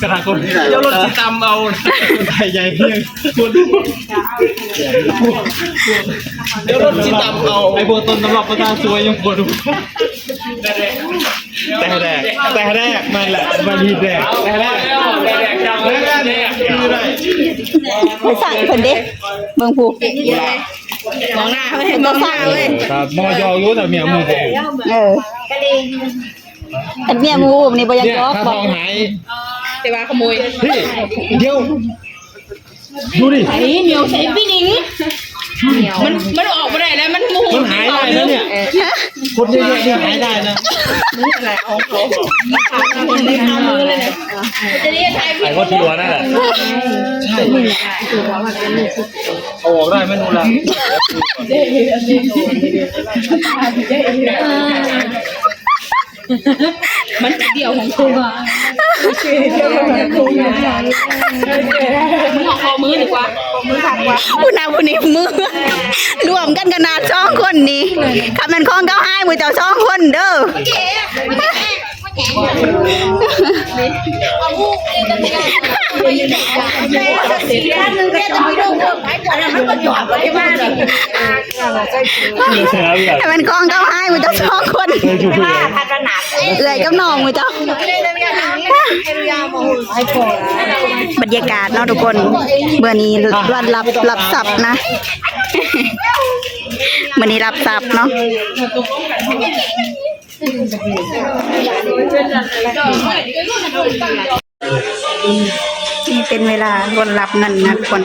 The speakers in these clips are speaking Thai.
กระทางคนเดี๋ยวรถสิตำเอาใหญ่ใหญ่เพียงคนเดี๋ยวรถสิตำเอาไอ้พวกต้นตำรับประธานสวยยังปวดหัวแต่แรกแต่แรกมันแหละมันดีแรกแต่แรกแต่แรกจังแต่แรกเนี่ยคืออะไรไปสั่งเพิ่นเด้เบิ่งผู้มองหน้าเว้ยมองหน้าเว้ยครับมอยอรู้แต่เมียมือผมเออ อันเมียหมูนี่บ่อยังเนี่ยยอกถ้าบทอกองหายแต่ว่าขโมยพี่เดี๋ยว ดูดิ ไอ้เหนียวใส่พี่นิงมันมันออกมาได้แล้วมันมูมันหายได้นะเนี่ย คนเยอะๆเนี่ยหายได้นะคนในข้ามือเลยนะจะเรียกใครพี่ไอ้คนที่วัวนั่นแหละใช่เอาออกได้ไหมนูล่ะ มันเดี่ยวของคุณมึงออกคอมือดีกว่ามือถักกว่าผู้นำผู้นี้มือรวมกันขนาดสองคนนี่คันมันของเก้าให้มือเจ้าสองคนเด้อเสือ แบบให้มันของเก้าให้มือเจ้าสองคนเลยกับน้องมือเจ้าบรรยากาศเนาะทุกคนเมื่อนี้วันรับรับทรัพย์นะเมื่อนี้รับทรัพย์เนาะ นี่เป็นเวลาคนรับเงินนะทุกคน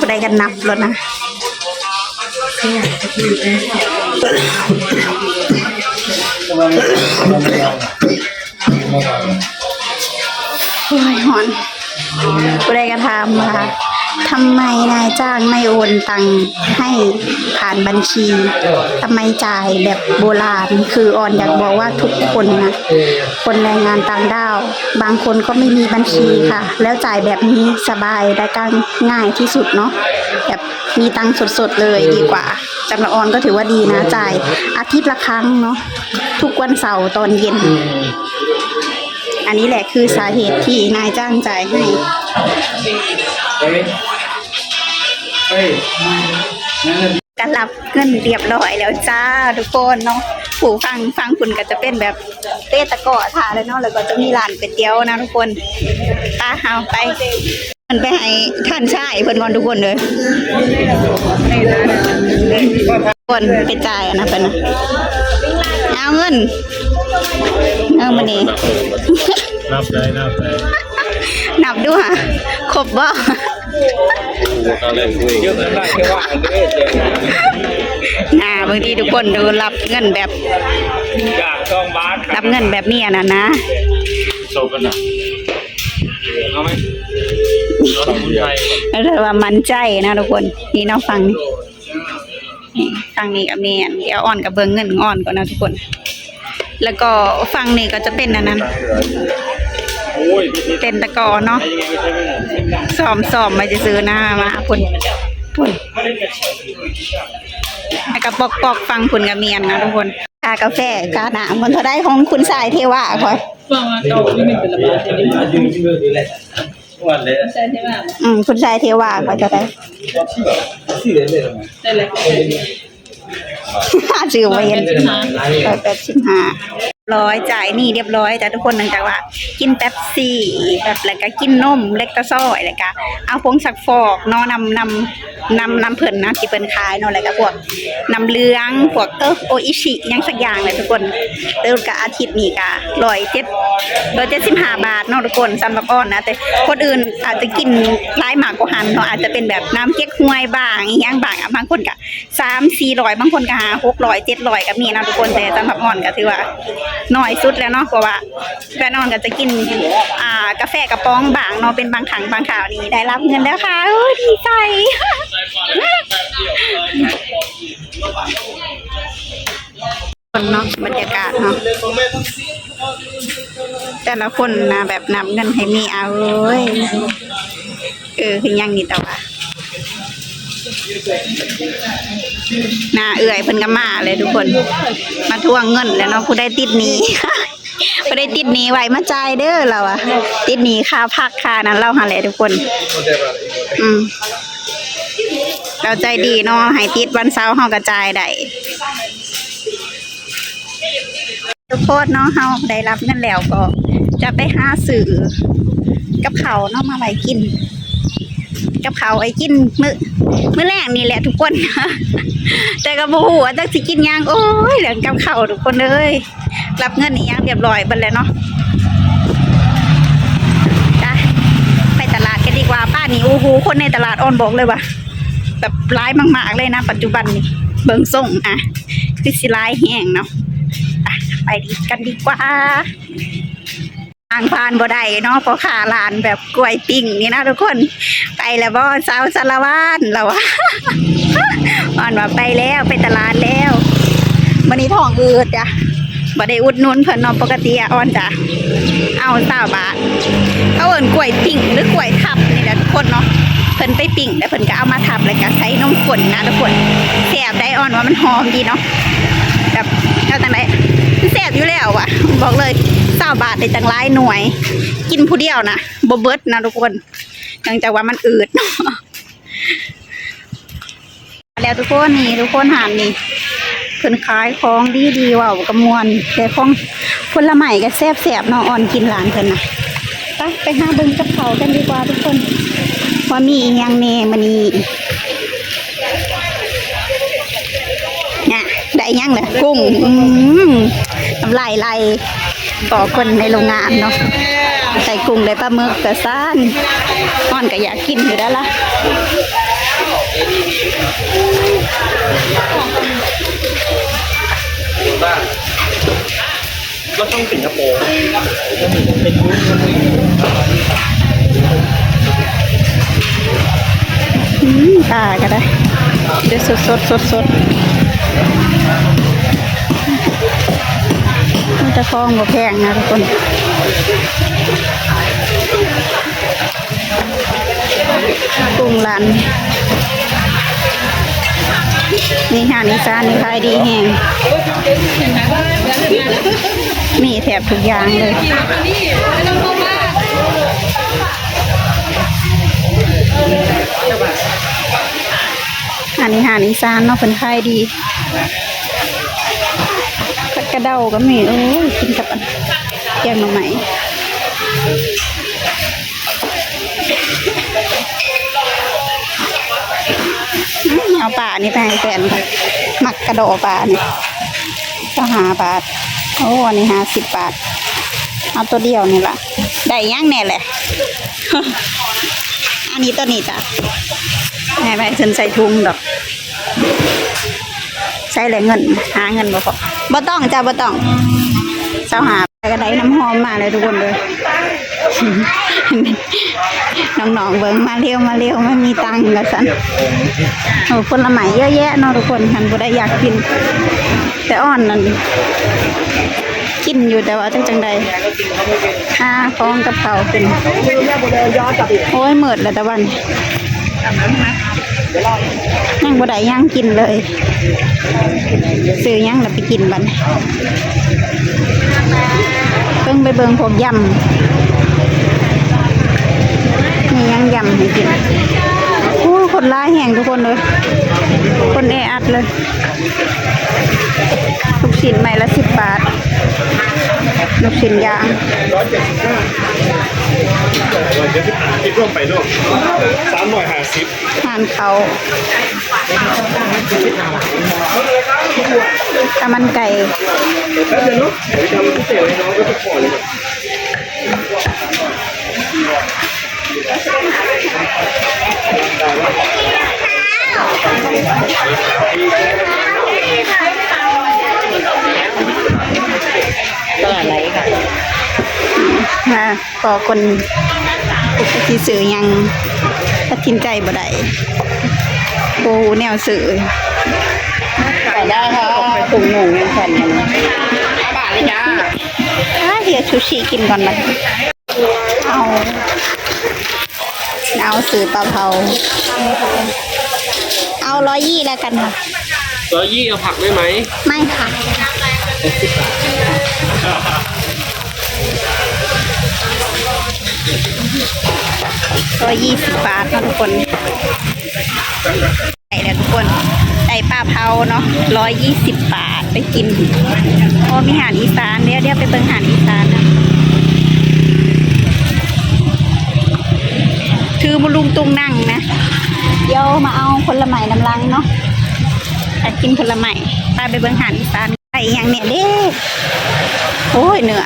ก็ได้กันนับแล้วนะโอ้ยหอนก็ได้กันถามว่า ทำไมนายจ้างไม่โอนตังค์ให้ผ่านบัญชีทำไมจ่ายแบบโบราณ คือออนอยากบอกว่าทุกคนนะคนแรงงานต่างด้าว บางคนก็ไม่มีบัญชีค่ะ แล้วจ่ายแบบนี้สบายและก็ง่ายที่สุดเนาะแบบมีตังค์สดๆเลยดีกว่าสำหรับออนก็ถือว่าดีนะจ่ายอาทิตย์ละครั้งเนาะทุกวันเสาร์ตอนเย็น อันนี้แหละคือสาเหตุที่นายจ้างจ่ายให้ เฮ้ยเฮ้ยการรับเงินเรียบร้อยแล้วจ้าทุกคนเนาะผู้ฟังฟังคุณก็จะเป็นแบบเต้ตะกอทาแล้วเนาะแล้วก็จะมีร้านก๋วยเตี๋ยวนะทุกคนตาเฮาไปมันไปให้ท่านชายเพิ่นก่อนทุกคนเลยทุกคนไปจ่ายอันนะเพิ่นนะเอาเงินเอามานี่นับได้นับได้ นับดูค่ะครบบ่เยอะเลยแค่ว่าเด้อเจ้าอ่าบางทีทุกคนดูรับเงินแบบอยากต้องบ้านรับเงินแบบนี้อะนะนะโซกันนะเอาไหมเอาสมุนไพรแล้วแต่ว่ามันใจนะทุกคนนี่เนาะฟังนี่นี่ฟังนี่กับเมียนเดี๋ยวอ่อนกับเบิงเงินอ่อนก่อนนะทุกคน แล้วก็ฟังนี่ก็จะเป็นอันนั้นโอ้ย เป็นตะกอเนาะยังไงไม่ใช่ไม่ได้ซ้อมซ้อมมาจะซื้อหน้ามาพุ่นพุ่นแล้วก็ปอกปอกฟังพุ่นกับเมียนนะทุกคนค่ากาแฟค่าหนามมันเท่าได้ของคุณสายเทวะคอยฟังมาเก่าที่มันเป็นระบาดใช่ไหมยืนยืนอยู่เลยวันเลยใช่ใช่ไหมอืมคุณสายเทวะคอยจะได้สี่เดือนเลยใช่เลยชื่อไว้เย็นร้อยแปดสิบห้า ร้อยจ่ายนี่เรียบร้อยแต่ทุกคนเนื่องจากว่า กินแป๊บซี่แบบแล้วก็กินนมเล็กตะซ้อยแล้วก็เอาผงสักฟอกนาะนำนำนำนำเพิ่นนะที่เพิ่นขายเนาะแล้วก็พวกนำเลืองพวกเออโออิชิยังสักอย่างเลยทุกคนเติมกับอาทิตย์นี้ก็ร้อยเจ็ดร้อยเจ็ดสิบห้าบาทเนาะทุกคนสำหรับอ้อนนะแต่คนอื่นอาจจะกินหลายหมากกว่าหันเนาะอาจจะเป็นแบบน้ำเก๊กฮวยบางอีหยังบางอะบางคนก็สามสี่ร้อยบางคนก็หาหกร้อยเจ็ดร้อยก็มีนะทุกคนแต่สำหรับอ้อนก็ถือว่าน้อยสุดแล้วเนาะเพราะว่าแฟนนอนก็จะกินอ่ากาแฟกระป๋องบางเนาะเป็นบางครั้งบางข่าวนี้ได้รับเงินแล้วค่ะโอ้ดีใจคนเนาะบรรยากาศเนาะแต่ละคนนะแบบนำเงินให้มีเอาเอ้ยเออคือยังนี่แต่ว่า หน้าเอื่อยเพิ่นก็มาเลยทุกคน มาทวงเงินแล้วเนาะผู้ได้ติดหนี้บ่ได้ติดหนี้ไว้มาจ่ายเด้อเราอะติดหนี้ค่าพักค่านั้นเราหั่นแหละทุกคน อืมเราใจดีเนาะให้ติดวันเสาร์เฮาก็จ่ายได้ทุกคนเนาะเฮาได้รับเงินแล้วก็ จะไปหาซื้อกับเขาเนาะมาไว้กิน กับเขาไอ้กินมื้อ มื้อแรกนี่แหละทุกคนแต่ก็บ่ฮู้ว่าจักสิกินยังโอ้ยเรื่องกับเข่าทุกคนเอ้ยรับเงินนี่ยังเรียบร้อยบิดแล้วเนาะจ้ะไปตลาดกันดีกว่าป้านี่โอ้โหคนในตลาดออนบอกเลยว่าแบบร้ายมากๆเลยนะ ปัจจุบันนี่เบิ่งส่งอะคือสิร้ายแห้งเนาะไปดีกันดีกว่า ทางผ่านบ่ได้เนาะเพราะขาลานแบบกล้วยปิ้งนี่นะทุกคนไปแล้วบ่สาวสารวานเราอะอ่อนว่าไปแล้วไปตลาดแล้ววันนี้ท้องอืดจ้ะบ่ได้อุดนุนเพิ่นนาะปกติอะอ่อนจ้ะเอาสาวบาทเขาเอิ้นกล้วยปิ้งหรือกล้วยทับนี่แหละทุกคนเนาะเพิ่นไปปิ้งแล้วเพิ่นก็เอามาทับแล้วก็ใส่นมข้นนะทุกคนแซ่บได้อ่อนว่ามันหอมดีเนาะแบบเอาจังไรแซ่บอยู่แล้วอะบอกเลยสาบาทในจังไรหน่วย กินผู้เดียวนะบเบิดนะทุกคนเนื่องจากว่ามันอืดเนาะแล้วทุกคนนี่ทุกคนหามนี่เพิ่นขายของดีดีว่าวกระมวลแต่ของผลไม้ก็แซ่บแสบเนาะอ่อนกินหลานเพิ่นนะไปไปหาเบิ่งกับเขากันดีกว่าทุกคนว่ามีอีหยังแน่มื้อนี้เนี่ยได้ยังเลยกุ้งอืม น้ำลายไหลต่อคนในโรงงานเนาะใส่กุ้งได้ปลาหมึกกระซ่านอ่อนก็อยากกินอยู่แล้วล่ะก็ต้องสิงคโปร์อืมตาก็ได้เดี๋ยวสดสดสดสด มันจะฟองบ่แพงนะทุกคนกุ้งลันนี่หานิซานี่ขายดีแฮงมีแถบทุกอย่างเลยอันนี้หานิซานเนาะเพิ่นขายดี เดาก็มีโอ้ยกินกับอันแกงหน่อไม้อืมเอาป่านี่ไปให้แฟนค่ะหมักกระโดอป่านี่ก็หาบาท โอ้อันนี้ห้าสิบบาท เอาตัวเดียวนี่ละได้ย่างแน่แหละ อันนี้ตัวนี้จ้ะแม่ไม่ฉันใส่ถุงดอก ใส่แหล่เงิน หาเงินบ่พอ บ่ต้องจ้าบ่ต้องเจ้าหาไปก็ไดน้ำหอมมาเลยทุกคนเลยน้องๆเบิ่งมาเร็วมาเร็วไม่มีตังค์ละสันโอ้ผลไม้เยอะแยะเนาะทุกคนฉันบ่ได้อยากกิน แต่อ่อนนั่นกินอยู่แต่ว่าจังจังใดอ่าฟองกับเขาวกินโอ้ยเหมิดแล้วต่วัน ยังบ่ได้ย่างกินเลยซื้อย่งแล้วไปกินบันเพิ่งไปเบิ่งพวกยำนี่ยังยำให้กิน โอ้คนร้ายแห่งทุกคนเลย คนแออัดเลยลูกชิ้นใหม่ละสิบบาทลูกชิ้นยางคิดร่วมไปร่วมสามร้อยห้าสิบทานเขากามันไก่ ค่ะก็คนที่สื่อยังตัดสินใจบ่ได้โบแนวสื่อไปได้ค่ะไปปรุงหนูแผ่นกันบาทเลยจ้าอะเดี๋ยวชูชีกินก่อนนะเอาเอาสื่อปลาเผาเอาร้อยยี่แล้วกันค่ะร้อยยี่เอาผักได้ไหม ไม่ค่ะ ร้อยยี่สิบบาททุกคนไก่แล้วทุกคนไก่ปลาเผาเนาะร้อยยี่สิบบาทไปกินโอ้มีอาหารอีสานเดี๋ยวเดี๋ยวไปเบิ่งอาหารอีสานนะถือบุลุงตุงนั่งนะเดี๋ยวมาเอาผลไม้น้ำลังเนาะอยากกินผลไม้ไปไปเบิ่งอาหารอีสานไก่อยังเนี่ยเด้โอ้ยเหนือ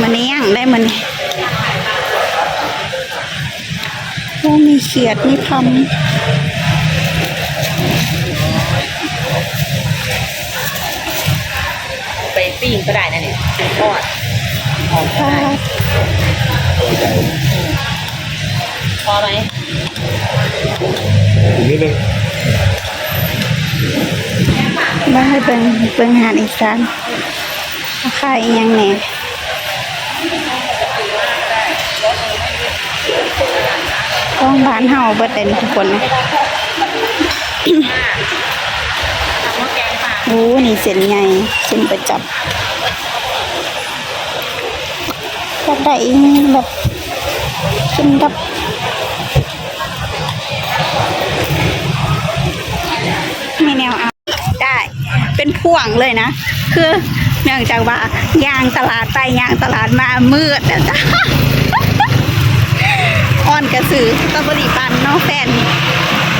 มันเนี้ยงได้มันโอ้มีเขียดมีทไปปิ้งก็ได้นะเนี่ยทอดหอมำปลาพอไหมอีกนิดนึงบ้าให้เบิ่งเบิ่งอาหารอีสานราคาอีหยังแหน่ ต้องบ้านเฮาเบิดเลยทุกคนนะโอ้นี่เส้นใหญ่เส้นประจับก็ได้แบบกินกับไม่แนวเอาได้ เป็นพ่วงเลยนะ คือเนื่องจากว่า ยางตลาดไปยางตลาดมามืดนะจ๊ะ อนกระสือสตรอเบอรี่ปันเนาะแฟน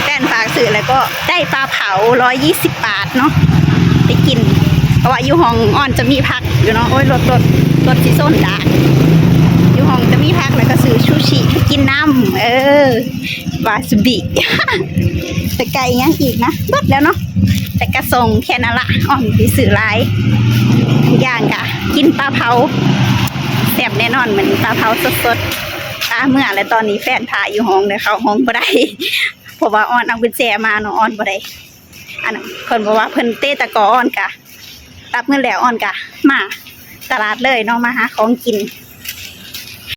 แฟนฝากสื่อแล้วก็ได้ปลาเผาร้อยยี่สิบบาทเนาะไปกิน เพราะว่าอยู่ห้องอ่อนจะมีพักอยู่เนาะโอ้ยรถรถรถสีส้นดาอยู่ห้องจะมีพักแล้วก็ซื้อชูชิให้กินน้ำเออวาซาบิแต่ไก่ยังอีกนะเบิดแล้วเนาะแต่กระทรงแค่นั้นละอ่อนที่สื่อหลายทุกอย่างกะกินปลาเผาแซ่บแน่นอนเหมือนปลาเผาสดๆ เมื่อและตอนนี้แฟนพาอยู่ห้องเลยเขาห้องบ่ได้เพราะว่าอ่อนเอากุญแจมาเนาะอ่อนบ่ได้อันนั้นเพิ่นบอกว่าเพิ่นเตะตะกออ่อนกะรับเงินแล้วอ่อนกะ มาตลาดเลยเนาะมาหาของกิน